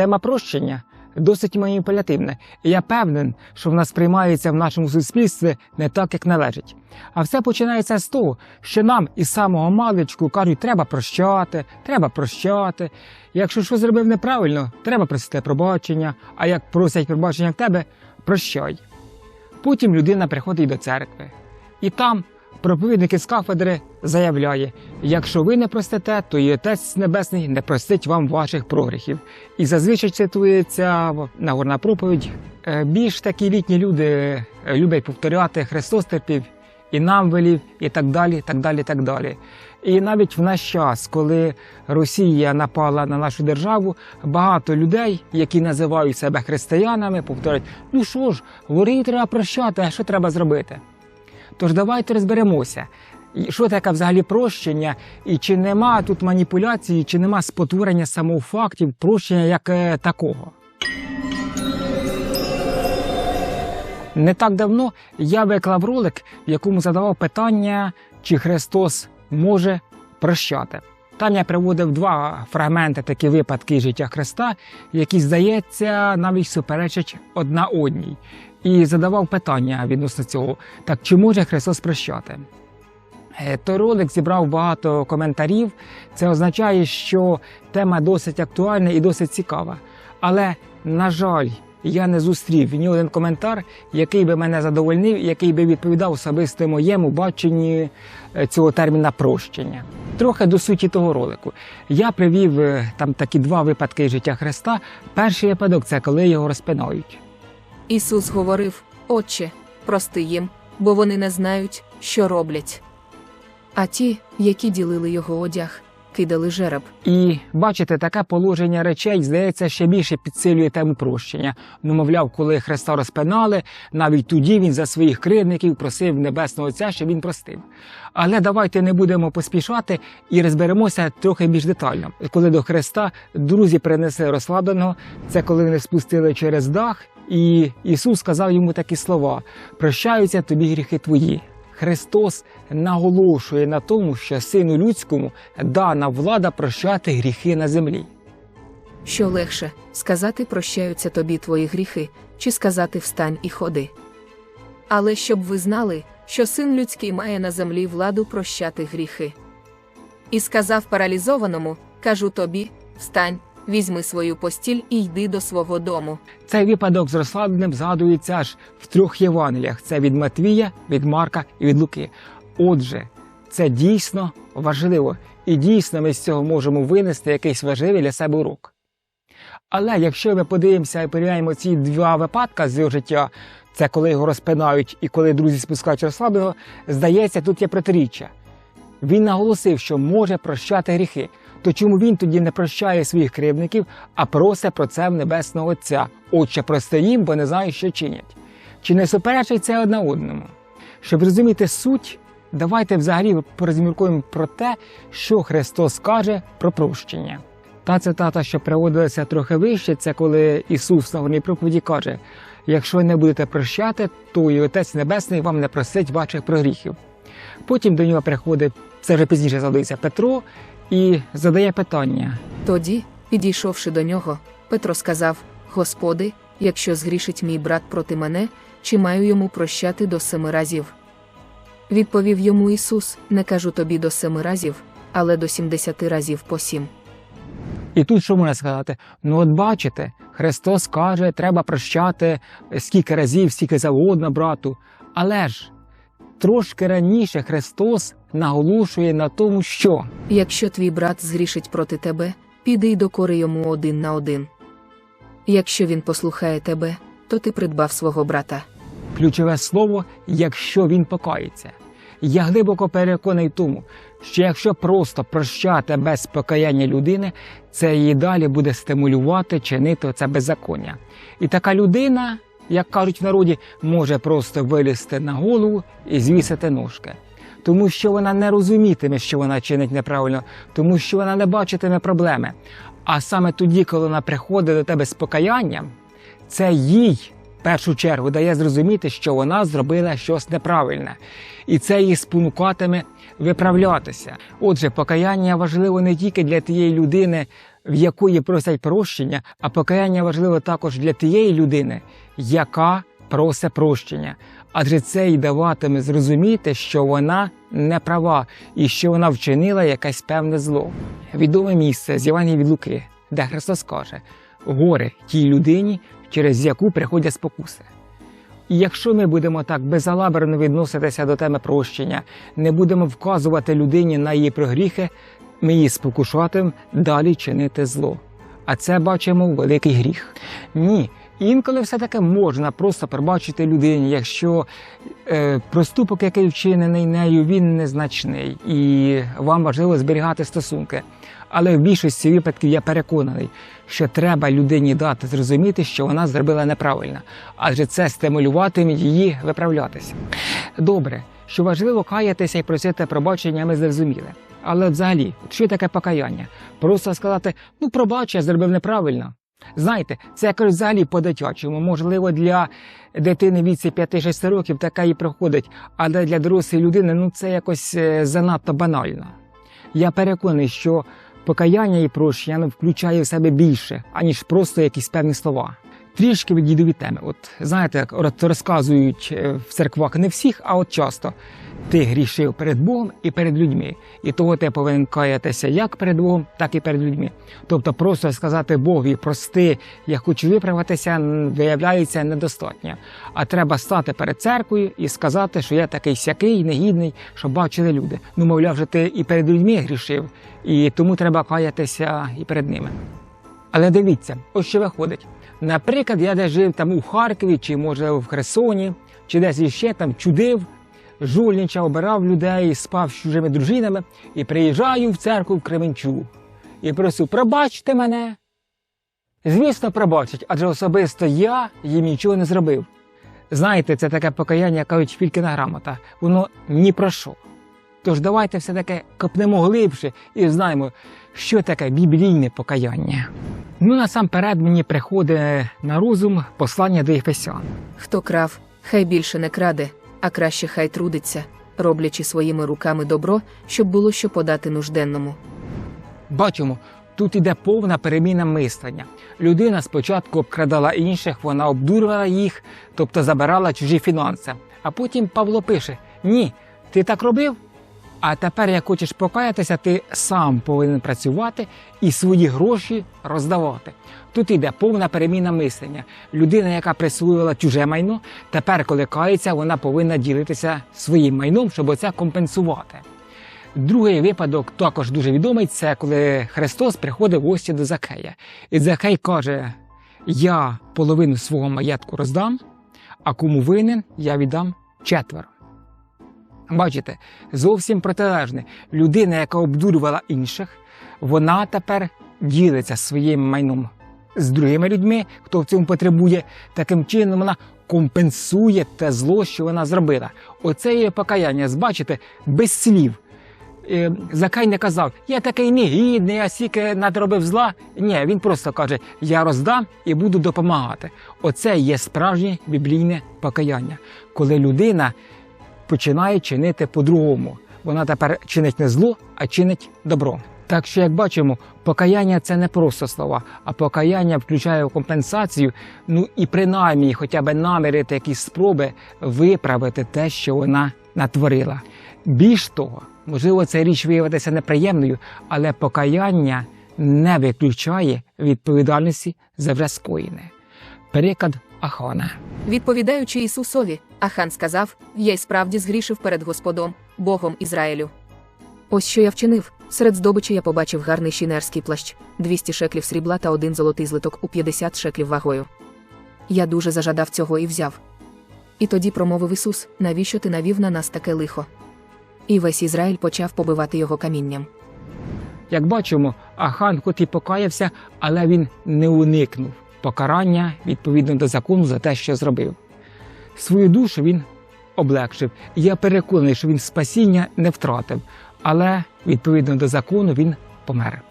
тема прощення досить маніпулятивна, і я певен, що вона сприймається в нашому суспільстві не так, як належить. А все починається з того, що нам із самого маличку кажуть, треба прощати, треба прощати. Якщо щось зробив неправильно, треба просити пробачення, а як просять пробачення в тебе, прощай. Потім людина приходить до церкви, і там проповідник із кафедри заявляє: якщо ви не простите, то і Отець Небесний не простить вам ваших прогріхів. І зазвичай цитується Нагорна проповідь. Е, Більш такі літні люди е, люблять повторяти Христос терпів і нам велів, і так далі, так далі, так далі. І навіть в наш час, коли Росія напала на нашу державу, багато людей, які називають себе християнами, повторюють: ну що ж, ворів треба прощати, а що треба зробити? Тож давайте розберемося, що таке взагалі прощення, і чи нема тут маніпуляції, чи нема спотворення самого фактів прощення як е, такого. Не так давно я виклав ролик, в якому задавав питання, чи Христос може прощати. Там я приводив два фрагменти, такі випадки життя Христа, які, здається, навіть суперечать одна одній. І задавав питання відносно цього: так чи може Христос прощати? Е, Той ролик зібрав багато коментарів. Це означає, що тема досить актуальна і досить цікава. Але, на жаль, я не зустрів ні один коментар, який би мене задовольнив, який би відповідав особисто моєму баченню е, цього терміна прощення. Трохи до суті того ролику. Я привів е, там такі два випадки життя Христа. Перший випадок це коли його розпинають. Ісус говорив: Отче, прости їм, бо вони не знають, що роблять. А ті, які ділили його одяг, кидали жереб. І бачите, таке положення речей, здається, ще більше підсилює тему прощення. Ну, мовляв, коли Христа розпинали, навіть тоді він за своїх кривдників просив Небесного Отця, щоб він простив. Але давайте не будемо поспішати і розберемося трохи більш детально. Коли до Христа друзі принесли розслабленого, це коли вони спустили через дах, і Ісус сказав йому такі слова: прощаються тобі гріхи твої. Христос наголошує на тому, що сину людському дана влада прощати гріхи на землі. Що легше сказати прощаються тобі твої гріхи, чи сказати встань і ходи. Але щоб ви знали, що син людський має на землі владу прощати гріхи. І сказав паралізованому: кажу тобі, встань, візьми свою постіль і йди до свого дому. Цей випадок з розслабленим згадується аж в трьох Євангеліях: це від Матвія, від Марка і від Луки. Отже, це дійсно важливо, і дійсно ми з цього можемо винести якийсь важливий для себе урок. Але якщо ми подивимося і порівняємо ці два випадки з його життя, це коли його розпинають і коли друзі спускають розслабленого, здається, тут є протиріччя. Він наголосив, що може прощати гріхи. То чому він тоді не прощає своїх кривдників, а просить про це в Небесного Отця? Отче, прости їм, бо не знають, що чинять. Чи не суперечить це одна одному? Щоб зрозуміти суть, давайте взагалі порозміркуємо про те, що Христос каже про прощення. Та цитата, що приводилася трохи вище, це коли Ісус на горній проповіді каже: якщо не будете прощати, то і Отець Небесний вам не простить ваших прогріхів. Потім до нього приходить, це вже пізніше згадується Петро, і задає питання: Тоді, підійшовши до нього, Петро сказав: Господи, якщо згрішить мій брат проти мене, чи маю йому прощати до семи разів? Відповів йому Ісус: Не кажу тобі до семи разів, але до сімдесяти разів по сім. І тут що можна сказати? Ну, от бачите, Христос каже, треба прощати скільки разів, скільки завгодно брату. Але ж трошки раніше Христос наголошує на тому, що Якщо твій брат згрішить проти тебе, піди й докори йому один на один. Якщо він послухає тебе, то ти придбав свого брата. ключове слово, якщо він покається. Я глибоко переконаний тому, що якщо просто прощати без покаяння людини, це її далі буде стимулювати чинити це беззаконня. І така людина, як кажуть в народі, може просто вилізти на голову і звісити ножки. Тому що вона не розумітиме, що вона чинить неправильно, тому що вона не бачитиме проблеми. А саме тоді, коли вона приходить до тебе з покаянням, це їй в першу чергу дає зрозуміти, що вона зробила щось неправильне, і це її спонукатиме виправлятися. Отже, покаяння важливо не тільки для тієї людини, в якої просять прощення, а покаяння важливо також для тієї людини, яка просить прощення. Адже це й даватиме зрозуміти, що вона не права і що вона вчинила якесь певне зло. Відоме місце з Євангелії від Луки, де Христос каже: горе тій людині, через яку приходять спокуси. І якщо ми будемо так безалаберно відноситися до теми прощення, не будемо вказувати людині на її прогріхи, ми її спокушатимемо далі чинити зло. А це бачимо великий гріх. Ні, інколи все-таки можна просто пробачити людині, якщо е, проступок, який вчинений нею, він незначний, і вам важливо зберігати стосунки. Але в більшості випадків я переконаний, що треба людині дати зрозуміти, що вона зробила неправильно, адже це стимулюватиме її виправлятися. Добре, що важливо каятися і просити пробачення, ми зрозуміли. Але взагалі, що таке покаяння? Просто сказати, ну пробач, я зробив неправильно. Знаєте, це якось взагалі по-дитячому. Можливо, для дитини віці 5-6 років така і проходить, але для дорослої людини ну це якось е, занадто банально. Я переконаний, що покаяння і прощення ну, включає в себе більше, аніж просто якісь певні слова. Трішки відійду від теми. От знаєте, як розказують е, в церквах не всіх, а от часто. Ти грішив перед Богом і перед людьми. І того ти повинен каятися як перед Богом, так і перед людьми. Тобто просто сказати Богові прости, я хочу виправитися, виявляється недостатньо. А треба стати перед церквою і сказати, що я такий сякий, негідний, щоб бачили люди. Ну, мовляв, вже ти і перед людьми грішив, і тому треба каятися і перед ними. Але дивіться, ось що виходить. Наприклад, я десь жив там у Харкові, чи може в Херсоні, чи десь іще там чудив, жульничав, обирав людей, спав з чужими дружинами і приїжджаю в церкву в Кременчуг і просив, пробачте мене. Звісно, пробачать, адже особисто я їм нічого не зробив. Знаєте, це таке покаяння, кажуть, фількина грамота. Воно ні про що. Тож давайте все-таки копнемо глибше і знаємо, що таке біблійне покаяння. Ну, насамперед мені приходить на розум послання до Єфесян. Хто крав, хай більше не краде, а краще хай трудиться, роблячи своїми руками добро, щоб було що подати нужденному. Бачимо, тут іде повна переміна мислення. Людина спочатку обкрадала інших, вона обдурювала їх, тобто забирала чужі фінанси. А потім Павло пише: Ні, ти так робив. А тепер, як хочеш покаятися, ти сам повинен працювати і свої гроші роздавати. Тут йде повна переміна мислення. Людина, яка присвоювала чуже майно, тепер, коли кається, вона повинна ділитися своїм майном, щоб оце компенсувати. Другий випадок також дуже відомий це коли Христос приходить в гості до Закея. І Закей каже: Я половину свого маєтку роздам, а кому винен, я віддам четверо. Бачите, зовсім протилежне. Людина, яка обдурювала інших, вона тепер ділиться своїм майном з другими людьми, хто в цьому потребує. Таким чином вона компенсує те зло, що вона зробила. Оце є покаяння. Бачите, без слів. Е, Закай не казав, я такий негідний, я стільки надробив зла. Ні, він просто каже: я роздам і буду допомагати. Оце є справжнє біблійне покаяння, коли людина починає чинити по-другому. Вона тепер чинить не зло, а чинить добро. Так що, як бачимо, покаяння це не просто слова, а покаяння включає компенсацію, ну і принаймні хоча б наміри та якісь спроби виправити те, що вона натворила. Більш того, можливо, ця річ виявитися неприємною, але покаяння не виключає відповідальності за вже скоєне. Приклад Ахана. Відповідаючи Ісусові, Ахан сказав: Я й справді згрішив перед Господом, Богом Ізраїлю. Ось що я вчинив. Серед здобичі я побачив гарний шинерський плащ, 200 шеклів срібла та один золотий злиток у 50 шеклів вагою. Я дуже зажадав цього і взяв. І тоді промовив Ісус: навіщо ти навів на нас таке лихо? І весь Ізраїль почав побивати його камінням. Як бачимо, Ахан хоч і покаявся, але він не уникнув покарання відповідно до закону за те, що зробив. Свою душу він облегшив. Я переконаний, що він спасіння не втратив, але відповідно до закону він помер.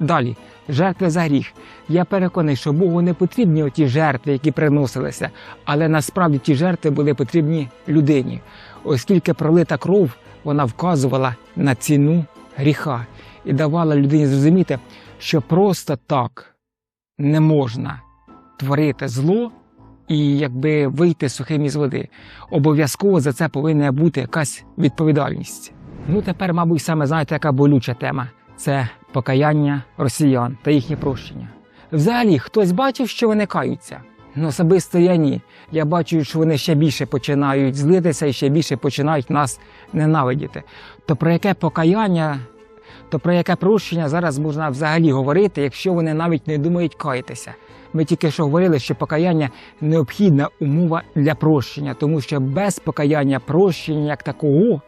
Далі, жертви за гріх. Я переконаний, що Богу не потрібні оті жертви, які приносилися, але насправді ті жертви були потрібні людині, оскільки пролита кров вона вказувала на ціну гріха і давала людині зрозуміти, що просто так не можна творити зло і якби вийти сухим із води. Обов'язково за це повинна бути якась відповідальність. Ну тепер, мабуть, саме знаєте, яка болюча тема це покаяння росіян та їхнє прощення. Взагалі, хтось бачив, що вони каються. Ну, особисто я ні. Я бачу, що вони ще більше починають злитися і ще більше починають нас ненавидіти. То про яке покаяння, то про яке прощення зараз можна взагалі говорити, якщо вони навіть не думають каятися. Ми тільки що говорили, що покаяння необхідна умова для прощення, тому що без покаяння прощення як такого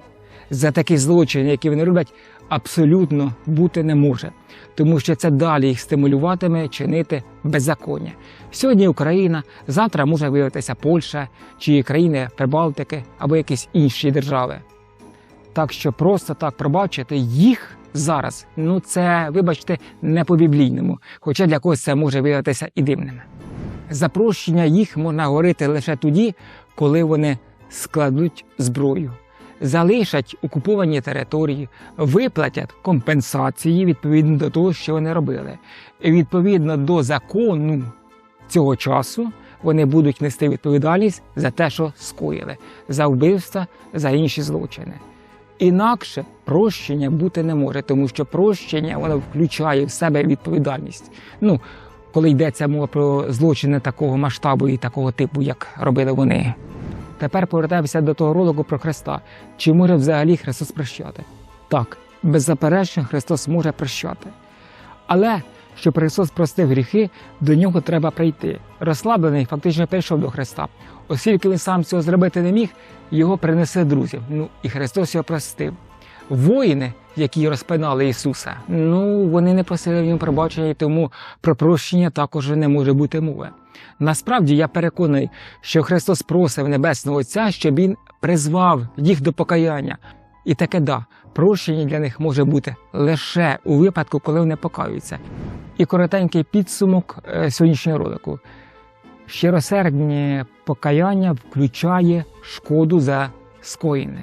за такі злочини, які вони роблять, абсолютно бути не може, тому що це далі їх стимулюватиме чинити беззаконня. Сьогодні Україна, завтра може виявитися Польща чи країни Прибалтики або якісь інші держави. Так що просто так пробачити їх зараз, ну це, вибачте, не по-біблійному, хоча для когось це може виявитися і дивним. За прощення їх можна говорити лише тоді, коли вони складуть зброю, залишать окуповані території, виплатять компенсації відповідно до того, що вони робили. І відповідно до закону цього часу вони будуть нести відповідальність за те, що скоїли, за вбивства, за інші злочини. Інакше прощення бути не може, тому що прощення воно включає в себе відповідальність. Ну, коли йдеться мова про злочини такого масштабу і такого типу, як робили вони. Тепер повертаємося до того ролику про Христа. Чи може взагалі Христос прощати? Так, беззаперечно Христос може прощати. Але щоб Христос простив гріхи, до нього треба прийти. Розслаблений фактично прийшов до Христа. Оскільки він сам цього зробити не міг, його принесли друзі. Ну і Христос його простив. Воїни, які розпинали Ісуса, ну вони не просили в ньому пробачення, і тому про прощення також не може бути мови. Насправді я переконаний, що Христос просив Небесного Отця, щоб Він призвав їх до покаяння. І таке да, прощення для них може бути лише у випадку, коли вони покаються. І коротенький підсумок е, сьогоднішнього ролику. Щиросердне покаяння включає шкоду за скоєне,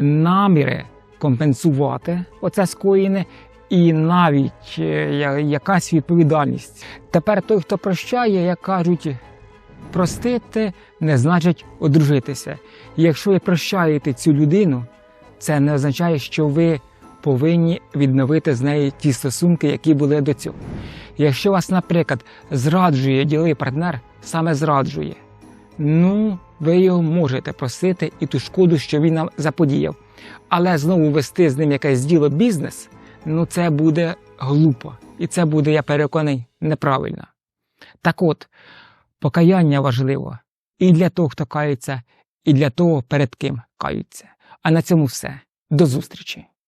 наміри компенсувати оце скоєне, і навіть е, якась відповідальність. Тепер той, хто прощає, як кажуть, простити не значить одружитися. Якщо ви прощаєте цю людину, це не означає, що ви повинні відновити з нею ті стосунки, які були до цього. Якщо вас, наприклад, зраджує діловий партнер, саме зраджує, ну ви його можете просити і ту шкоду, що він нам заподіяв. Але знову вести з ним якесь діло бізнес, ну це буде глупо. І це буде, я переконаний, неправильно. Так от, покаяння важливо і для того, хто кається, і для того, перед ким каються. А на цьому все. До зустрічі!